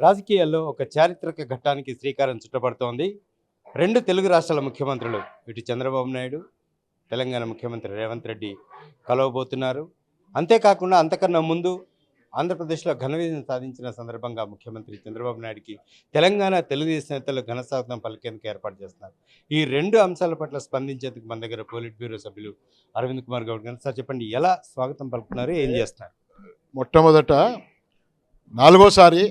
రాజకీయాల్లో ఒక చారిత్రక ఘట్టానికి శ్రీకారం చుట్టబడుతోంది. రెండు తెలుగు రాష్ట్రాల ముఖ్యమంత్రులు ఇటు చంద్రబాబు నాయుడు తెలంగాణ ముఖ్యమంత్రి రేవంత్ రెడ్డి కలవబోతున్నారు. అంతేకాకుండా అంతకన్నా ముందు ఆంధ్రప్రదేశ్లో ఘన విజయం సాధించిన సందర్భంగా ముఖ్యమంత్రి చంద్రబాబు నాయుడుకి తెలంగాణ తెలుగుదేశం నేతలు ఘన స్వాగతం పలికేందుకు ఏర్పాటు చేస్తున్నారు. ఈ రెండు అంశాల పట్ల స్పందించేందుకు మన దగ్గర పోలిట్ బ్యూరో సభ్యులు అరవింద్ కుమార్ గౌడ్ గారు సార్ చెప్పండి ఎలా స్వాగతం పలుకుతున్నారు? ఏం చేస్తున్నారు? మొట్టమొదట నాలుగోసారి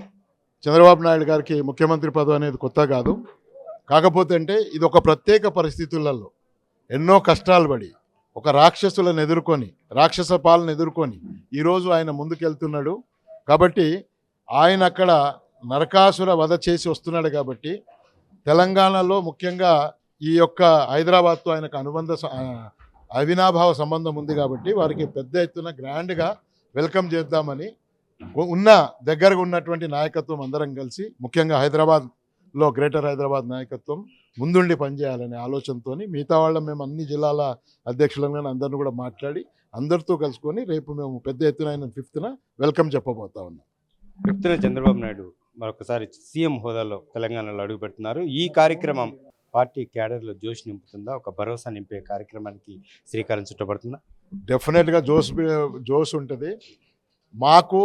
చంద్రబాబు నాయుడు గారికి ముఖ్యమంత్రి పదవి అనేది కొత్త కాదు. కాకపోతే అంటే ఇది ఒక ప్రత్యేక పరిస్థితులలో ఎన్నో కష్టాలు పడి ఒక రాక్షసులను ఎదుర్కొని రాక్షస పాలన ఎదుర్కొని ఈరోజు ఆయన ముందుకెళ్తున్నాడు. కాబట్టి ఆయన అక్కడ నరకాసుర వధ చేసి వస్తున్నాడు కాబట్టి తెలంగాణలో ముఖ్యంగా ఈ యొక్క హైదరాబాద్తో ఆయనకు అనుబంధ స- అవినాభావ సంబంధం ఉంది కాబట్టి వారికి పెద్ద ఎత్తున గ్రాండ్గా వెల్కమ్ చేద్దామని ఉన్న దగ్గరగా ఉన్నటువంటి నాయకత్వం అందరం కలిసి ముఖ్యంగా హైదరాబాద్లో గ్రేటర్ హైదరాబాద్ నాయకత్వం ముందుండి పనిచేయాలనే ఆలోచనతో మిగతా వాళ్ళ మేము అన్ని జిల్లాల అధ్యక్షులను అందరిని కూడా మాట్లాడి అందరితో కలుసుకొని రేపు మేము పెద్ద ఎత్తున ఆయన ఫిఫ్త్న వెల్కమ్ చెప్పబోతా ఉన్నాం. చెప్తున్న చంద్రబాబు నాయుడు మరొకసారి సీఎం హోదాలో తెలంగాణలో అడుగు పెడుతున్నారు. ఈ కార్యక్రమం పార్టీ క్యాడర్లో జోష్ నింపుతుందా? ఒక భరోసా నింపే కార్యక్రమానికి శ్రీకారం చుట్టబడుతుందా? డెఫినెట్గా జోస్ జోస్ ఉంటుంది. మాకు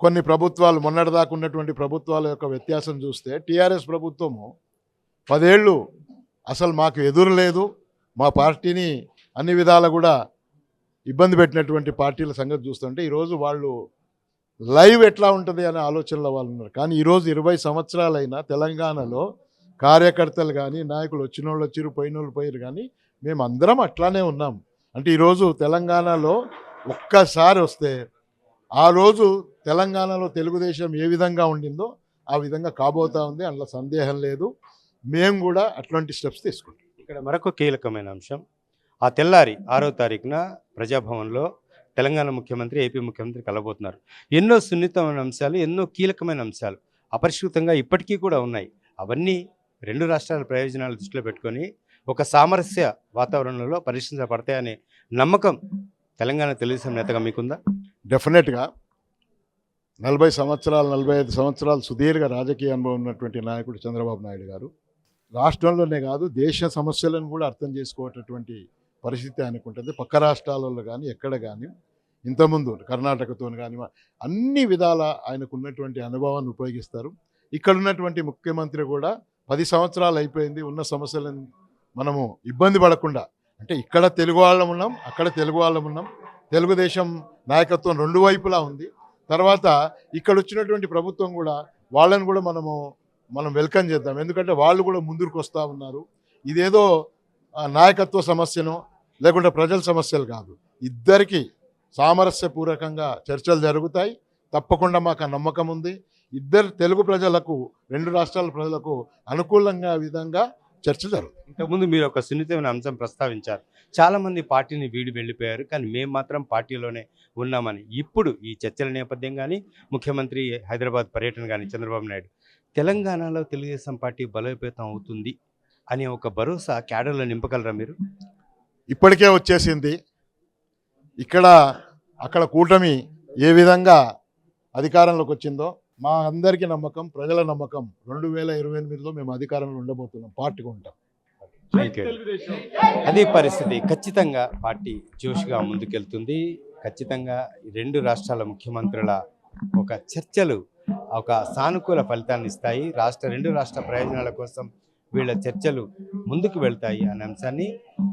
కొన్ని ప్రభుత్వాలు మొన్నటిదాకా ఉన్నటువంటి ప్రభుత్వాల యొక్క వ్యత్యాసం చూస్తే టీఆర్ఎస్ ప్రభుత్వము పదేళ్ళు అసలు మాకు ఎదురు లేదు. మా పార్టీని అన్ని విధాలు కూడా ఇబ్బంది పెట్టినటువంటి పార్టీల సంగతి చూస్తుంటే ఈరోజు వాళ్ళు లైవ్ ఎట్లా ఉంటుంది అనే ఆలోచనలో వాళ్ళు ఉన్నారు. కానీ ఈరోజు ఇరవై సంవత్సరాలైనా తెలంగాణలో కార్యకర్తలు కానీ నాయకులు వచ్చిన వాళ్ళు వచ్చిరు పోయిన వాళ్ళు పోయారు కానీ మేము అందరం అట్లానే ఉన్నాం. అంటే ఈరోజు తెలంగాణలో ఒక్కసారి వస్తే ఆ రోజు తెలంగాణలో తెలుగుదేశం ఏ విధంగా ఉండిందో ఆ విధంగా కాబోతా ఉంది అందులో సందేహం లేదు. మేము కూడా అట్లాంటి స్టెప్స్ తీసుకుంటాం. ఇక్కడ మరొక కీలకమైన అంశం. ఆ తెల్లారి ఆరో తారీఖున ప్రజాభవన్లో తెలంగాణ ముఖ్యమంత్రి ఏపీ ముఖ్యమంత్రి కలబోతున్నారు ఎన్నో సున్నితమైన అంశాలు ఎన్నో కీలకమైన అంశాలు అపరిష్కృతంగా ఇప్పటికీ కూడా ఉన్నాయి. అవన్నీ రెండు రాష్ట్రాల ప్రయోజనాలు దృష్టిలో పెట్టుకొని ఒక సామరస్య వాతావరణంలో పరిష్కరించబడతాయనే నమ్మకం తెలంగాణ తెలుగుదేశం నేతగా మీకుందా? డెఫినెట్గా నలభై సంవత్సరాలు నలభై ఐదు సంవత్సరాలు సుదీర్ఘ రాజకీయ అనుభవం ఉన్నటువంటి నాయకుడు చంద్రబాబు నాయుడు గారు. రాష్ట్రంలోనే కాదు దేశ సమస్యలను కూడా అర్థం చేసుకోవటటువంటి పరిస్థితి ఆయనకు ఉంటుంది. పక్క రాష్ట్రాలలో కానీ ఎక్కడ కానీ ఇంతకుముందు కర్ణాటకతో కానీ అన్ని విధాల ఆయనకు ఉన్నటువంటి అనుభవాన్ని ఉపయోగిస్తారు. ఇక్కడ ఉన్నటువంటి ముఖ్యమంత్రి కూడా పది సంవత్సరాలు అయిపోయింది. ఉన్న సమస్యలను మనము ఇబ్బంది పడకుండా అంటే ఇక్కడ తెలుగు వాళ్ళం ఉన్నాం అక్కడ తెలుగు వాళ్ళం ఉన్నాం తెలుగుదేశం నాయకత్వం రెండు వైపులా ఉంది. తర్వాత ఇక్కడ వచ్చినటువంటి ప్రభుత్వం కూడా వాళ్ళని కూడా మనము మనం వెల్కమ్ చేద్దాం. ఎందుకంటే వాళ్ళు కూడా ముందుకు వస్తూ ఉన్నారు. ఇదేదో నాయకత్వ సమస్యను లేకుంటే ప్రజల సమస్యలు కాదు. ఇద్దరికి సామరస్యపూర్వకంగా చర్చలు జరుగుతాయి. తప్పకుండా మాకు నమ్మకం ఉంది. ఇద్దరు తెలుగు ప్రజలకు రెండు రాష్ట్రాల ప్రజలకు అనుకూలంగా విధంగా చర్చ జరుగుతుంది. ఇంతకుముందు మీరు ఒక సున్నితమైన అంశం ప్రస్తావించారు. చాలా మంది పార్టీని వీడి వెళ్ళిపోయారు కానీ మేము మాత్రం పార్టీలోనే ఉన్నామని. ఇప్పుడు ఈ చర్చల నేపథ్యం కానీ ముఖ్యమంత్రి హైదరాబాద్ పర్యటన కానీ చంద్రబాబు నాయుడు తెలంగాణలో తెలుగుదేశం పార్టీ బలోపేతం అవుతుంది అనే ఒక భరోసా క్యాడర్లో నింపగలరా మీరు? ఇప్పటికే వచ్చేసింది. ఇక్కడ అక్కడ కూటమి ఏ విధంగా అధికారంలోకి వచ్చిందో మా అందరికీ నమ్మకం ప్రజల నమ్మకం. రెండు వేల ఇరవై ఎనిమిదిలో మేము అధికారంలో ఉండబోతున్నాం. పార్టీగా ఉంటాం అదే పరిస్థితి. ఖచ్చితంగా పార్టీ జోష్గా ముందుకెళ్తుంది. ఖచ్చితంగా ఈ రెండు రాష్ట్రాల ముఖ్యమంత్రుల ఒక చర్చలు ఒక సానుకూల ఫలితాన్ని ఇస్తాయి. రాష్ట్ర రెండు రాష్ట్ర ప్రయోజనాల కోసం వీళ్ళ చర్చలు ముందుకు వెళ్తాయి అనే అంశాన్ని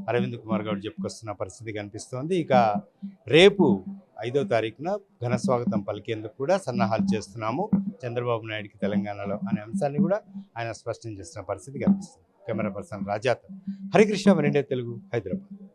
అరవింద్ కుమార్ గౌడ్ చెప్పుకొస్తున్న పరిస్థితి కనిపిస్తోంది. ఇక రేపు ఐదో తారీఖున ఘన స్వాగతం పలికేందుకు కూడా సన్నాహాలు చేస్తున్నాము చంద్రబాబు నాయుడుకి తెలంగాణలో అనే అంశాన్ని కూడా ఆయన స్పష్టం చేస్తున్న పరిస్థితి కనిపిస్తుంది. కెమెరా పర్సన్ రాజాతో. హరికృష్ణ మరిండే తెలుగు హైదరాబాద్.